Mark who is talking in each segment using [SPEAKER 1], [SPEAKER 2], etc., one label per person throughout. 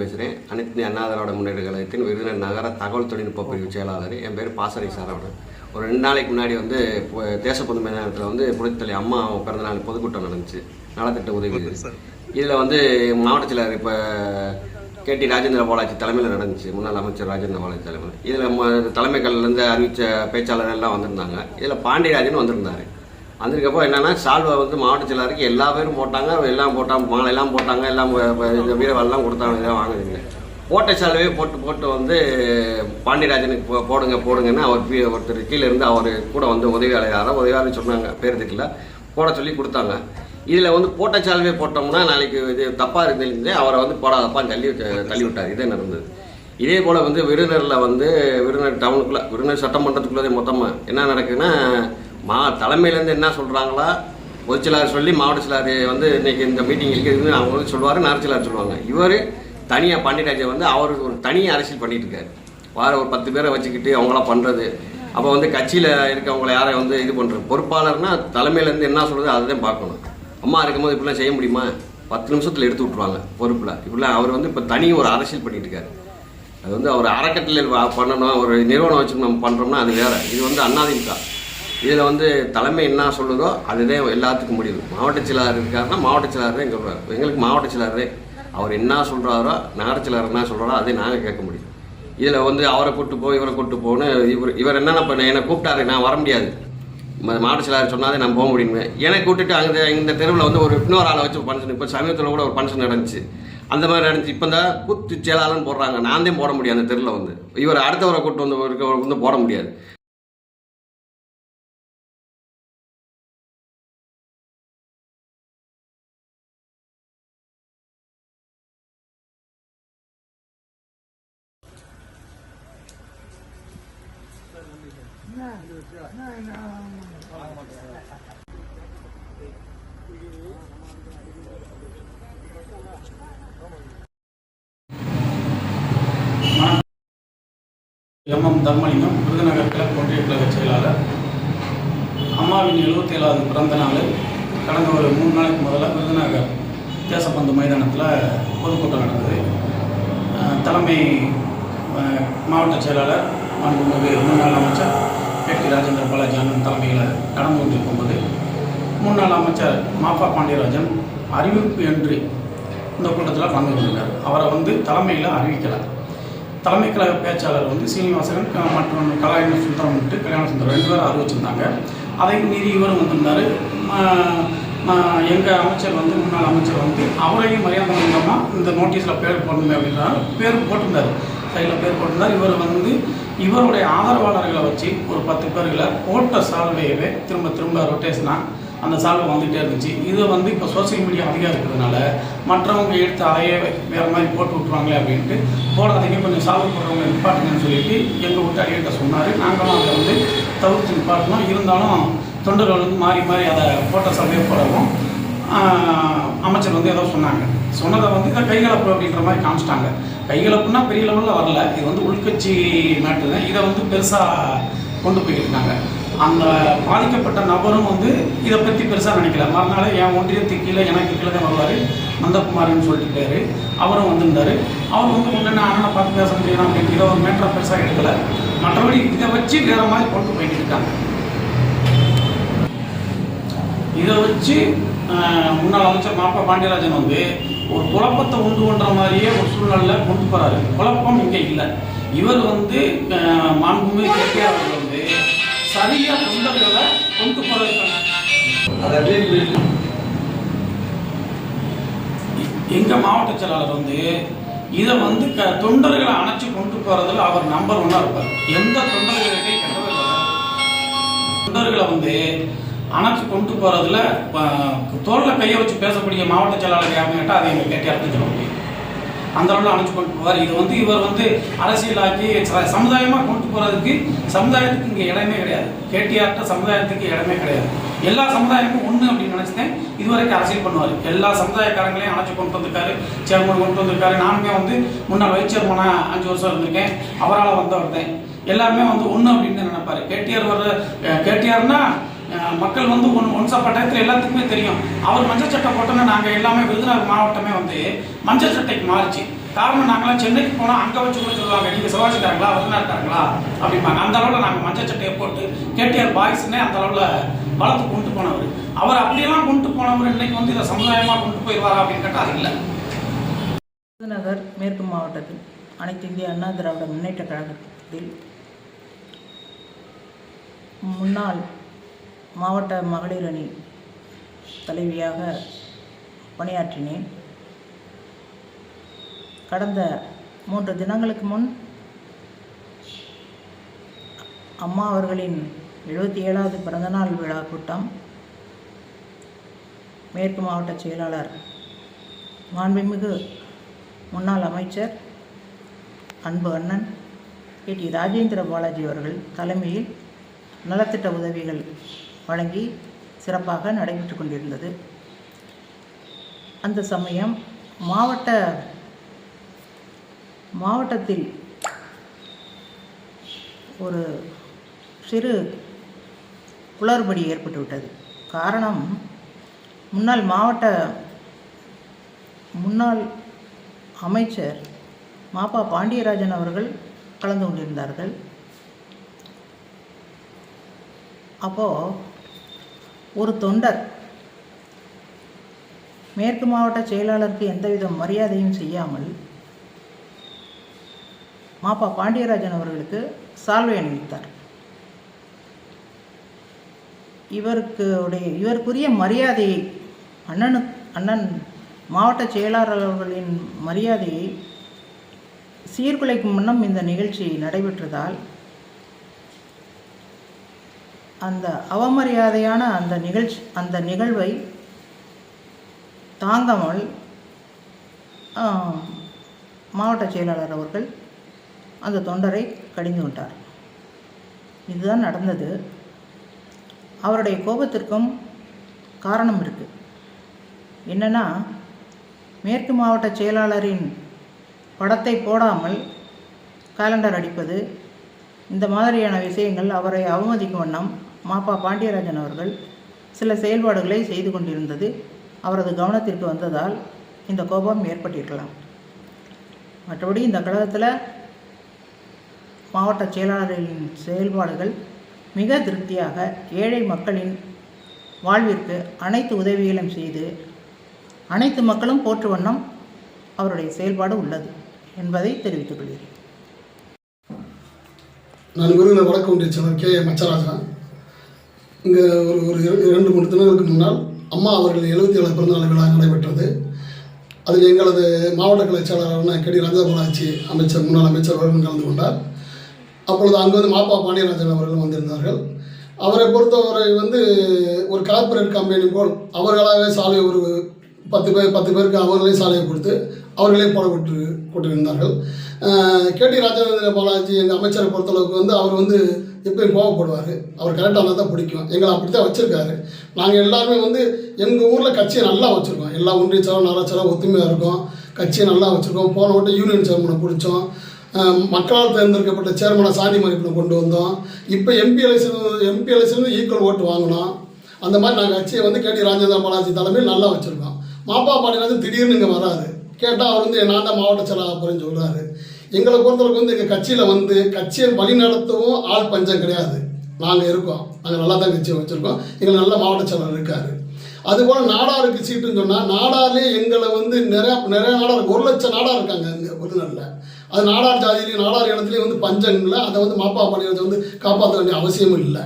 [SPEAKER 1] பேசுகிறேன் அனைத்து இந்திய அண்ணா திராவிட முன்னேற்ற கழகத்தின் விருதுநகர் நகர தகவல் தொழில்நுட்ப பிரிவு செயலாளர் என் பேர் பாசறை சரவணன் ஒரு ரெண்டு நாளைக்கு முன்னாடி வந்து தேச பொது மைதானத்தில் வந்து புரட்சித்தலை அம்மா பிறந்தநாள் பொதுக்கூட்டம் நடந்துச்சு. நலத்திட்ட உதவி இதில் வந்து மாவட்ட செயலர் இப்போ கேடி ராஜேந்திர பாலாஜி தலைமையில் நடந்துச்சு. முன்னாள் அமைச்சர் ராஜேந்திர பாலாஜி தலைமையில். இதில் தலைமைகள்லேருந்து அறிவித்த பேச்சாளர் எல்லாம் வந்திருந்தாங்க. இதில் பாண்டியராஜன் வந்திருந்தார். வந்ததுக்கப்புறம் என்னன்னா சால்வை வந்து மாவட்ட செயலாளருக்கு எல்லா பேரும் போட்டாங்க. எல்லாம் போட்டாங்க மாலை எல்லாம் போட்டாங்க. எல்லாம் இந்த வீரவெல்லாம் கொடுத்தாங்க. இதெல்லாம் வாங்குதுங்க போட்ட சால்வையே போட்டு போட்டு வந்து பாண்டியராஜனுக்கு போ- போடுங்க போடுங்கன்னு அவர் ஒருத்தர் கீழே இருந்து அவர் கூட வந்து உதவியாளர் உதவியாளர் சொன்னாங்க. பேர் போட சொல்லி கொடுத்தாங்க. இதில் வந்து போட்ட சால்வே போட்டோம்னா நாளைக்கு இது தப்பாக இருந்திருந்து அவரை வந்து போடாதப்பான்னு தள்ளி தள்ளி விட்டார். இதே நடந்தது. இதே போல் வந்து விருதுநகரில் வந்து விருந்தர் டவுனுக்குள்ளே விருதுநகர் சட்டமன்றத்துக்குள்ளே மொத்தமாக என்ன நடக்குதுன்னா மா தலைமையிலேருந்து என்ன சொல்கிறாங்களா பொதுச்செயலாளர் சொல்லி மாவட்ட செயலாளர் வந்து இன்றைக்கி இந்த மீட்டிங் இருக்குதுன்னு அவங்க வந்து சொல்லுவார் நார்ச்சலார் சொல்லுவாங்க. இவர் தனியாக பாண்டியராஜன் வந்து அவர் ஒரு தனி அரசியல் பண்ணிட்டு இருக்காரு வார ஒரு பத்து பேரை வச்சுக்கிட்டு அவங்களாம் பண்ணுறது அப்போ வந்து கட்சியில் இருக்கவங்களை யாரை வந்து இது பண்ணுறது பொறுப்பாளர்னா தலைமையிலேருந்து என்ன சொல்கிறது அதை தான் பார்க்கணும். அம்மா இருக்கும்போது இப்படிலாம் செய்ய முடியுமா? பத்து நிமிஷத்தில் எடுத்து விட்ருவாங்க பொறுப்பில். இப்படிலாம் அவர் வந்து இப்போ தனி ஒரு அரசியல் பண்ணிட்டு இருக்காரு அது வந்து அவர் அறக்கட்டளையில் பண்ணணும் ஒரு நிறுவனம் வச்சு நம்ம பண்ணுறோம்னா அது வேறு. இது வந்து அண்ணாதிமுக இதில் வந்து தலைமை என்ன சொல்லுதோ அதுதான் எல்லாத்துக்கும் முடியுது மாவட்ட செயலாளர் இருக்காருன்னா மாவட்ட செயலாளர் தான் சொல்கிறார் எங்களுக்கு மாவட்ட செயலாளர். அவர் என்ன சொல்கிறாரோ நகர செயலாளர் என்ன சொல்கிறாரோ அதை நாங்கள் கேட்க முடியும். இதில் வந்து அவரை கூப்பிட்டு போ இவரை கூப்பிட்டு போன்னு இவர் இவர் என்னென்ன பண்ண என்னை கூப்பிட்டாரு நான் வர முடியாது. மாவட்ட செயலாளர் சொன்னாலே நான் போக முடியுமே. என்னை கூட்டிட்டு அங்கே இந்த தெருவில் வந்து ஒரு இன்னொரு ஆளை வச்சு ஃபங்க்ஷன் இப்போ சமீபத்தில் கூட ஒரு ஃபங்க்ஷன் நடந்துச்சு. அந்த மாதிரி நடந்துச்சு. இப்போ தான் கூத்து செயலாளர்னு போடுறாங்க. நான் தான் போட முடியும் அந்த தெருவில் வந்து. இவர் அடுத்தவரை கூட்டு வந்து வந்து போட முடியாது.
[SPEAKER 2] எம்எம் தர்மலிங்கம் விருதுநகர் கிழக்கு ஒன்றிய கழக செயலாளர். அம்மாவின் எழுபத்தி ஏழாவது பிறந்த நாள் கடந்த ஒரு மூணு நாளைக்கு முதல்ல விருதுநகர் தேசப்பந்து மைதானத்தில் பொதுக்கூட்டம் நடந்தது. தலைமை மாவட்ட செயலாளர் மாண்புமிகு முன்னாள் அமைச்சர் கே டி ராஜேந்திர பாலாஜி அண்ணன் தலைமையில் நடந்து கொண்டிருக்கும்போது முன்னாள் அமைச்சர் மாப்பா பாண்டியராஜன் அறிவிப்பு என்று இந்த கூட்டத்தில் கலந்து கொண்டிருக்கார் அவரை வந்து தலைமையில் அறிவிக்கலை. தலைமை கழக பேச்சாளர் வந்து சீனிவாசகன் மற்றும் கலாயண சுந்தரம் வந்துட்டு கல்யாண சுந்தரம் ரெண்டு பேரும் அறிவிச்சிருந்தாங்க. அதை மீறி இவரும் வந்திருந்தார். எங்கள் அமைச்சர் வந்து முன்னாள் அமைச்சர் வந்து அவரையும் மரியாதை மூலமாக இந்த நோட்டீஸில் பேர் போடணுமே அப்படின்றாரு. பேர் போட்டிருந்தார். சைடில் பேர் போட்டிருந்தார். இவர் வந்து இவருடைய ஆதரவாளர்களை வச்சு ஒரு பத்து பேர்களை போட்ட சால்வையவே திரும்ப திரும்ப ரொட்டேஷனாக அந்த சால்வை வந்துகிட்டே இருந்துச்சு. இது வந்து இப்போ சோசியல் மீடியா அதிகம் இருக்கிறதுனால மற்றவங்க எடுத்து அதையே வேறு மாதிரி போட்டு விட்ருவாங்களே அப்படின்ட்டு போடாதீங்க கொஞ்சம் சால்வ் போடுறவங்க நிப்பாட்டுங்கன்னு சொல்லிட்டு எங்கள் விட்டு அடிக்கிட்ட சொன்னார். நாங்களும் அதை வந்து தவிர்த்து நிப்பாட்டணும். இருந்தாலும் தொண்டர்கள் வந்து மாறி மாறி அதை போட்ட சால்வையை போடவும் அமைச்சர் வந்து ஏதோ சொன்னாங்க. சொன்னதை வந்து இதை கைகலப்பு அப்படின்ற மாதிரி காமிச்சிட்டாங்க. கைகலப்புனா பெரிய லெவலில் வரல. இது வந்து உள்கட்சி மேட்ரு தான் இதை வந்து பெருசாக கொண்டு போய்கிட்டு இருக்காங்க அந்த பாதிக்கப்பட்ட நபரும் வந்து இதை பற்றி பெருசாக நினைக்கல. மறுநாள் என் ஒன்றியத்துக்கு கீழே எனக்கு கீழே தான் வருவார். நந்தகுமார்னு சொல்லிட்டு பேர். அவரும் வந்திருந்தார். அவர் வந்து முன்னே அண்ணனை பார்த்து பேச முடியும் அப்படின்னு இதை ஒரு மேட்டரை பெருசாக எடுக்கல. மற்றபடி இதை வச்சு வேற மாதிரி கொண்டு போயிட்டு இருக்காங்க. இதை வச்சு ஆஹ், முன்னாள் அமைச்சர் மாப்பா பாண்டியராஜன் வந்து ஒரு குழப்பத்தை உண்டு பண்ணுற மாதிரியே ஒரு சூழ்நிலையில கொண்டு போறாரு. குழப்பம் இங்கே இல்லை. இவர் வந்து மாண்புமிகு கேட்கிறார் அவர்கள் வந்து சரியா தொண்டர்களை கொண்டு போறதுக்கான. எங்க மாவட்ட செயலாளர் வந்து இதை வந்து க தொண்டர்களை அணைச்சு கொண்டு போறதுல அவர் நம்பர் ஒன்னா இருப்பார். எந்த தொண்டர்களுக்கே கெட்டவே வராது. தொண்டர்களை வந்து அணைச்சு கொண்டு போறதுல அஹ், தோல்ல கையை வச்சு பேசக்கூடிய மாவட்ட செயலாளர் யாருன்னு கேட்டால் அதை எங்க கேட்டியார் தான் சொல்ல முடியும். அந்த அளவில் அணைச்சு கொண்டு போவார். இது வந்து இவர் வந்து அரசியலாக்கி ச- கொண்டு போகிறதுக்கு சமுதாயத்துக்கு இங்கே இடமே கிடையாது. கேடிஆர்ட்ட சமுதாயத்துக்கு இடமே கிடையாது. எல்லா சமுதாயமும் ஒன்று அப்படின்னு நினச்சிட்டேன் இதுவரைக்கும் அரசியல் பண்ணுவார். எல்லா சமுதாயக்காரங்களையும் அணைச்சு கொண்டு வந்திருக்காரு. சேர்மன் கொண்டு வந்திருக்காரு. நானுமே வந்து முன்னாள் வைஸ் சேர்மனாக அஞ்சு வருஷம் இருந்திருக்கேன். அவரால் வந்தவர் தான். எல்லாருமே வந்து ஒன்று அப்படின்னு நினைப்பாரு. கேடிஆர் வர்ற கேடிஆர்னா மக்கள் வந்து ஒன் ஒன்ஸ் அப்ப எல்லாத்துக்குமே தெரியும். அவர் மஞ்சள் சட்டை போட்டோன்னா நாங்கள் எல்லாமே விருதுநகர் மாவட்டமே வந்து மஞ்சள் சட்டைக்கு மாறிச்சு. காரணம் நாங்களாம் சென்னைக்கு போனால் அங்கே வச்சு கூட சொல்லுவாங்க நீங்கள் சிவாஜிக்காரங்களா விருதுநகர்காரங்களா? அப்படிம்பாங்க. அந்த அளவில் நாங்கள் மஞ்சள் சட்டையை போட்டு கேடிஆர் பாய்ஸ்னே அந்த அளவில் வளர்த்து கொண்டு போனவர். அவர் அப்படியெல்லாம் கொண்டு போனவர் இன்னைக்கு வந்து இதை சமுதாயமாக கொண்டு போயிடுவாரா அப்படின்னு கேட்டால் இல்லை.
[SPEAKER 3] விருதுநகர் மேற்கு மாவட்டத்தில் அனைத்து இந்திய அண்ணா திராவிட முன்னேற்ற கழகத்தில் முன்னாள் மாவட்ட மகளிர் அணி தலைவியாக பணியாற்றினேன். கடந்த மூன்று தினங்களுக்கு முன் அம்மா அவர்களின் எழுபத்தி ஏழாவது பிறந்தநாள் விழா கூட்டம் மேற்கு மாவட்ட செயலாளர் மாண்புமிகு முன்னாள் அமைச்சர் அன்பு அண்ணன் கே டி ராஜேந்திர பாலாஜி அவர்கள் தலைமையில் நலத்திட்ட உதவிகள் வழங்கி சிறப்பாக நடைபெற்று கொண்டிருந்தது. அந்த சமயம் மாவட்ட மாவட்டத்தில் ஒரு சிறு குளறுபடி ஏற்பட்டுவிட்டது காரணம் முன்னாள் மாவட்ட முன்னாள் அமைச்சர் மாப்பா பாண்டியராஜன் அவர்கள் கலந்து கொண்டிருந்தார்கள். அப்போது ஒரு தொண்டர். மேற்கு மாவட்ட செயலாளருக்கு எந்தவித மரியாதையும் செய்யாமல் மாப்பா பாண்டியராஜன் அவர்களுக்கு சால்வை அணிவித்தார். இவருக்கு உடைய இவருக்குரிய மரியாதையை அண்ணனு அண்ணன் மாவட்ட செயலாளர் மரியாதையை சீர்குலைக்கும் முன்னம் இந்த நிகழ்ச்சி நடைபெற்றதால் அந்த அவமரியாதையான அந்த நிகழ்ச்சி அந்த நிகழ்வை தாங்காமல் மாவட்ட செயலாளர் அவர்கள் அந்த தொண்டரை கடிந்து விட்டார் இதுதான் நடந்தது. அவருடைய கோபத்திற்கும் காரணம் இருக்குது என்னென்னா மேற்கு மாவட்ட செயலாளரின் படத்தை போடாமல் காலண்டர் அடிப்பது இந்த மாதிரியான விஷயங்கள் அவரை அவமதிக்கும் வண்ணம் மாப்பா பாண்டியராஜன் அவர்கள் சில செயல்பாடுகளை செய்து கொண்டிருந்தது. அவரது கவனத்திற்கு வந்ததால் இந்த கோபம் ஏற்பட்டிருக்கலாம். மற்றபடி இந்த கழகத்தில் மாவட்ட செயலாளர்களின் செயல்பாடுகள் மிக திருப்தியாக ஏழை மக்களின் வாழ்விற்கு அனைத்து உதவிகளும் செய்து அனைத்து மக்களும் போற்று வண்ணம் அவருடைய செயல்பாடு உள்ளது என்பதை தெரிவித்துக் கொள்கிறேன்.
[SPEAKER 4] நான் குருவில் வழக்கு ஒன்றிய செயலர் கே மச்சராஜன். இங்கே ஒரு ஒரு இரண்டு மூணு தினங்களுக்கு முன்னால் அம்மா அவர்கள் எழுபத்தி ஏழு பிறந்தநாள் விழா நடைபெற்றது. அதில் எங்களது மாவட்ட கலைச்சாளரான கே டி ராஜாபாலாச்சி அமைச்சர் முன்னாள் அமைச்சர் அவர்களும் கலந்து கொண்டார். அப்பொழுது அங்கே வந்து மாப்பா பாண்டியராஜன் அவர்களும் வந்திருந்தார்கள். அவரை பொறுத்தவரை வந்து ஒரு கார்ப்பரேட் கம்பெனி போல் அவர்களாகவே சாலை ஒரு பத்து பேர் பத்து பேருக்கு அவர்களே சாலையை கொடுத்து அவர்களே போட விட்டு கொண்டிருந்தார்கள் கேடி ராஜேந்திர பாலாஜி எங்கள் அமைச்சரை பொறுத்தளவுக்கு வந்து அவர் வந்து எப்பயும் கோவப்படுவார். அவர் கரெக்டாக தான் பிடிக்கும். எங்களை அப்படி தான் வச்சுருக்காரு. நாங்கள் எல்லாருமே வந்து எங்கள் ஊரில் கட்சியை நல்லா வச்சுருக்கோம். எல்லா ஒன்றிய செயலம் நகராட்சியெல்லாம் ஒத்துமையாக இருக்கும். கட்சியை நல்லா வச்சுருக்கோம். போன விட்டு யூனியன் சேர்மனை பிடிச்சோம். மக்களால் தேர்ந்தெடுக்கப்பட்ட சேர்மனை சாதி மதிப்பில் கொண்டு வந்தோம். இப்போ MP election MP election equal vote வாங்கினோம். அந்த மாதிரி நாங்கள் கட்சியை வந்து கேடி ராஜேந்திர பாலாஜி தலைமையில் நல்லா வச்சுருக்கோம். மாப்பா பாண்டியராஜன் திடீர்னு இங்கே வராது கேட்டால் அவர் வந்து நான் தான் மாவட்ட செயலாளர் போகிறேன்னு சொல்கிறாரு எங்களை பொறுத்தளவுக்கு வந்து எங்கள் கட்சியில் வந்து கட்சியை வழி நடத்தவும் ஆள் பஞ்சம் கிடையாது. நாங்கள் இருக்கோம். நாங்கள் நல்லா தான் கட்சியை வச்சுருக்கோம். எங்களுக்கு நல்ல மாவட்ட செயலர் இருக்கார். அதுபோல் நாடாருக்கு சீட்டுன்னு சொன்னால் நாடார்லேயே எங்களை வந்து நிறையா நிறைய நாடார் ஒரு லட்சம் நாடார் இருக்காங்க இங்கே விருதுநகரில் அது நாடார் ஜாதியிலையும் நாடார் இடத்துலையும் வந்து பஞ்சம் இல்லை. அதை வந்து மாப்பா பணியை வந்து காப்பாற்ற வேண்டிய அவசியமும் இல்லை.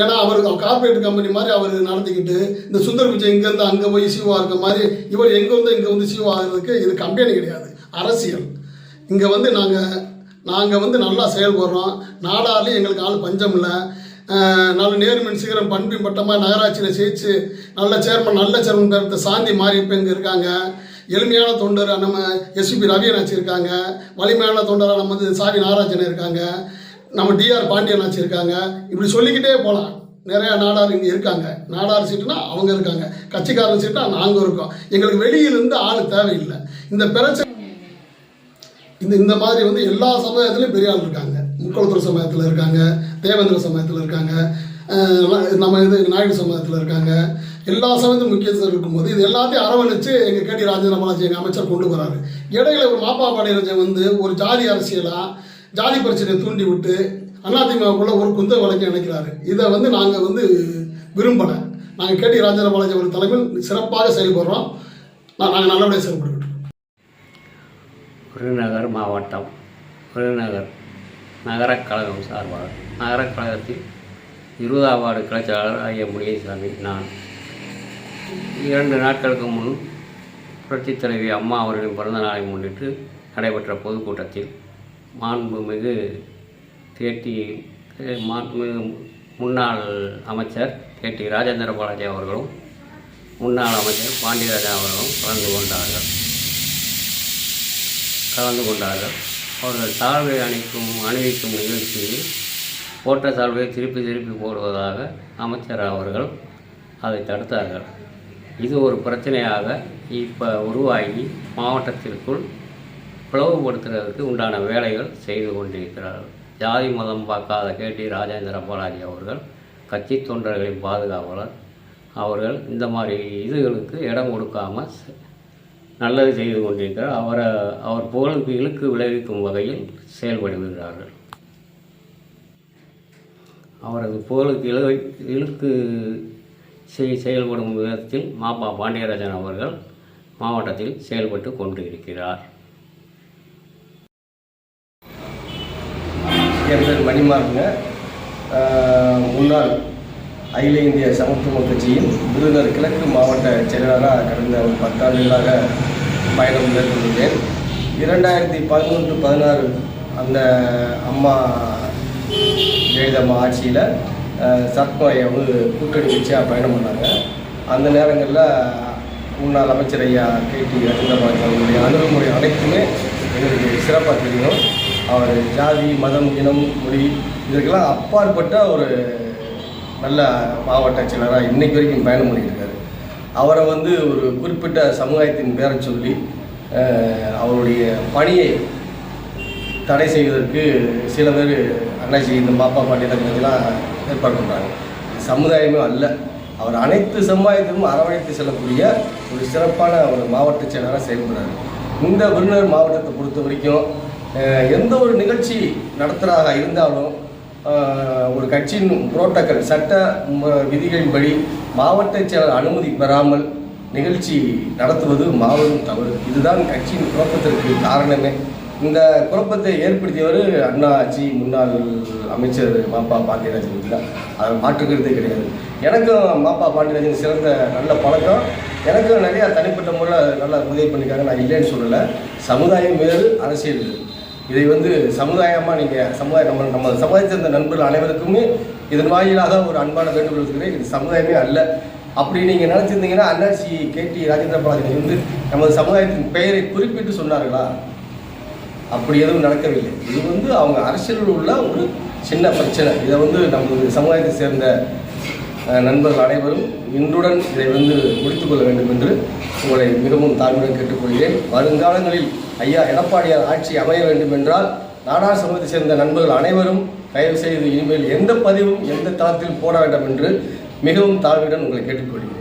[SPEAKER 4] ஏன்னா அவர் கார்பரேட் கம்பெனி மாதிரி அவர் நடத்திக்கிட்டு இந்த சுந்தர் பிச்சை இங்கேருந்து அங்கே போய் சிவா இருக்க மாதிரி இவர் எங்கே வந்து இங்கே வந்து சிவா ஆகிறதுக்கு இது கம்பெனி கிடையாது. அரசியல். இங்கே வந்து நாங்கள் நாங்கள் வந்து நல்லா செயல்படுறோம். நாடார்லேயும் எங்களுக்கு ஆள் பஞ்சம் இல்லை. நல்ல நேர்மன் சீக்கிரம் பண்பின் பட்டமாக நகராட்சியில் ஜெயிச்சு நல்ல சேர்மன் நல்ல சேர்மன் பேர்த்த சாந்தி மாரியப்ப இங்கே இருக்காங்க. எளிமையான தொண்டர் நம்ம எஸ்பி ரவியனாச்சி இருக்காங்க. வலிமையான தொண்டராக நம்ம வந்து சாவி நாகராஜன் இருக்காங்க. நம்ம டிஆர் பாண்டியனாச்சி இருக்காங்க. இப்படி சொல்லிக்கிட்டே போகலாம் நிறையா நாடார் இங்கே இருக்காங்க. நாடார் சீட்டுனா அவங்க இருக்காங்க. கட்சிக்காரன் சீட்டுனா நாங்கள் இருக்கோம். எங்களுக்கு வெளியிலிருந்து ஆள் தேவையில்லை. இந்த பிரச்சனை இந்த இந்த மாதிரி வந்து எல்லா சமுதாயத்துலேயும் பெரிய ஆள் இருக்காங்க. முக்குளத்தூர் சமுதாயத்தில் இருக்காங்க தேவேந்திர சமுதாயத்தில் இருக்காங்க நம்ம இது நாயுடு சமூகத்தில் இருக்காங்க. எல்லா சமயத்தும் முக்கியத்துவம் இருக்கும்போது இது எல்லாத்தையும் அரவணைச்சு எங்கள் கேடி ராஜேந்திர பாலாஜி எங்கள் அமைச்சர் கொண்டு வராரு இடையில ஒரு மாப்பா பாண்டியராஜன் வந்து ஒரு ஜாதி அரசியலாக ஜாதி பிரச்சனையை தூண்டி விட்டு அதிமுகக்குள்ள ஒரு குந்த வழக்கை இணைக்கிறாரு. இதை வந்து நாங்கள் வந்து விரும்பலை. நாங்கள் கேடி ராஜேந்திர பாலாஜி அவர் தலைமையில் சிறப்பாக செயல்படுறோம். நாங்கள் நல்லபடியாக செயல்படுகிறோம்
[SPEAKER 5] விருதுநகர் மாவட்டம் விருதுநகர் நகரக் கழகம் சார்பாக. நகரக் கழகத்தில் இருபதாம் வார்டு கிளைச்சாளர் ஐயா முனியசாமி நான். இரண்டு நாட்களுக்கு முன் புரட்சித் தலைவி அம்மா அவர்களின் பிறந்த நாளை முன்னிட்டு நடைபெற்ற பொதுக்கூட்டத்தில் மாண்புமிகு கேடி மாண்புமிகு முன்னாள் அமைச்சர் கேடி ராஜேந்திர பாலாஜி அவர்களும் முன்னாள் அமைச்சர் பாண்டியராஜா அவர்களும் கலந்து கொண்டார்கள். கலந்து கொண்டார்கள். அவர்கள் தாழ்வை அணிக்கும் அணிவிக்கும் நிகழ்ச்சியில் போட்ட தாழ்வை திருப்பி திருப்பி போடுவதாக அமைச்சர் அவர்கள் அதை தடுத்தார்கள். இது ஒரு பிரச்சனையாக இப்போ உருவாகி மாவட்டத்திற்குள் பிளவுபடுத்துறதுக்கு உண்டான வேலைகள் செய்து கொண்டிருக்கிறார்கள். ஜாதி மதம் பார்க்காத கேடி ராஜேந்திர பாலாஜி அவர்கள் கட்சி தொண்டர்களின் பாதுகாவலர் அவர்கள் இந்த மாதிரி இதுகளுக்கு இடம் கொடுக்காமல் நல்லது செய்து கொண்டிருக்கிறார். அவரை அவர் புகழுக்கு இழுக்கு விளைவிக்கும் வகையில் செயல்படுகிறார்கள். அவரது புகழுக்கு இழு இழுக்கு செய் செயல்படும் விதத்தில் மாப்பா பாண்டியராஜன் அவர்கள் மாவட்டத்தில் செயல்பட்டு கொண்டு இருக்கிறார்
[SPEAKER 6] என் பேர் மணிமாருங்க. முன்னாள் அகில இந்திய சமத்துவ கட்சியின் விருதுநர் கிழக்கு மாவட்ட செயலாளராக கடந்த ஒரு பத்தாண்டுகளாக பயணம் மேற்கொண்டுள்ளேன் இரண்டாயிரத்தி பதினொன்று பதினாறு அந்த அம்மா ஜெயலலிதா ஆட்சியில் சத்மாயை வந்து கூட்டணி கட்சியாக பயணம் பண்ணாங்க. அந்த நேரங்களில் முன்னாள் அமைச்சர் ஐயா கே டி ரவீந்திரபாலாஜி அவர்களுடைய அணுகுமுறை அனைத்துமே எங்களுக்கு சிறப்பாக தெரியும். அவர் ஜாதி மதம் இனம் மொழி இதற்கெல்லாம் அப்பாற்பட்ட ஒரு நல்ல மாவட்ட செயலராக இன்னைக்கு வரைக்கும் பயணம் பண்ணியிருக்காரு. அவரை வந்து ஒரு குறிப்பிட்ட சமுதாயத்தின் பேரை சொல்லி அவருடைய பணியை தடை செய்வதற்கு சில பேர் அண்ணாச்சி இந்த பாப்பா பாட்டியெல்லாம் ஏற்பாடு பண்ணுறாங்க சமுதாயமே அல்ல. அவர் அனைத்து சமுதாயத்திலும் அரவணைத்து செல்லக்கூடிய ஒரு சிறப்பான ஒரு மாவட்ட செயலராக செயல்படுறாரு. இந்த விருதுநகர் மாவட்டத்தை பொறுத்த வரைக்கும் எந்த ஒரு நிகழ்ச்சி நடத்துகிறதாக இருந்தாலும் ஒரு கட்சியின் புரோட்டோக்கல் சட்ட விதிகளின்படி மாவட்ட செயலர் அனுமதி பெறாமல் நிகழ்ச்சி நடத்துவது மாபெரும் தவறு. இதுதான் கட்சியின் குழப்பத்திற்கு காரணமே. இந்த குழப்பத்தை ஏற்படுத்தியவர் அண்ணா ஆட்சி முன்னாள் அமைச்சர் மாப்பா பாண்டியராஜன் தான். அதை மாற்றுக்கிறதே கிடையாது. எனக்கும் மாப்பா பாண்டியராஜன் சிறந்த நல்ல பழக்கம். எனக்கும் நிறையா தனிப்பட்ட முறையில் நல்லா உதவி பண்ணியிருக்காங்க. நான் இல்லைன்னு சொல்லலை. சமுதாயம் வேறு அரசியல். வேறு இதை வந்து சமுதாயமாக நீங்கள் சமுதாயம் நம்ம நம்ம சமுதாயத்தை சேர்ந்த நண்பர்கள் அனைவருக்குமே இதன் வாயிலாக ஒரு அன்பான வேண்டுகோள் இருக்கிறேன் இது சமுதாயமே அல்ல. அப்படி நீங்கள் நினச்சிருந்தீங்கன்னா அண்ணாச்சி கேடி ராஜேந்திர பாலாஜி வந்து நமது சமுதாயத்தின் பெயரை குறிப்பிட்டு சொன்னார்களா? அப்படி எதுவும் நடக்கவில்லை. இது வந்து அவங்க அரசியலில் உள்ள ஒரு சின்ன பிரச்சனை. இதை வந்து நமது சமுதாயத்தை சேர்ந்த நண்பர்கள் அனைவரும் இன்றுடன் இதை வந்து முடித்துக்கொள்ள வேண்டும் என்று உங்களை மிகவும் தாழ்மையுடன் கேட்டுக்கொள்கிறேன். வருங்காலங்களில் ஐயா எடப்பாடியார் ஆட்சி அமைய வேண்டும் என்றால் நாடார் சமூகத்தை சேர்ந்த நண்பர்கள் அனைவரும் தயவு செய்து இனிமேல் எந்த பதிவும் எந்த தளத்திலும் போட வேண்டாம் என்று மிகவும் தாழ்மையுடன் உங்களை கேட்டுக்கொள்கிறேன்.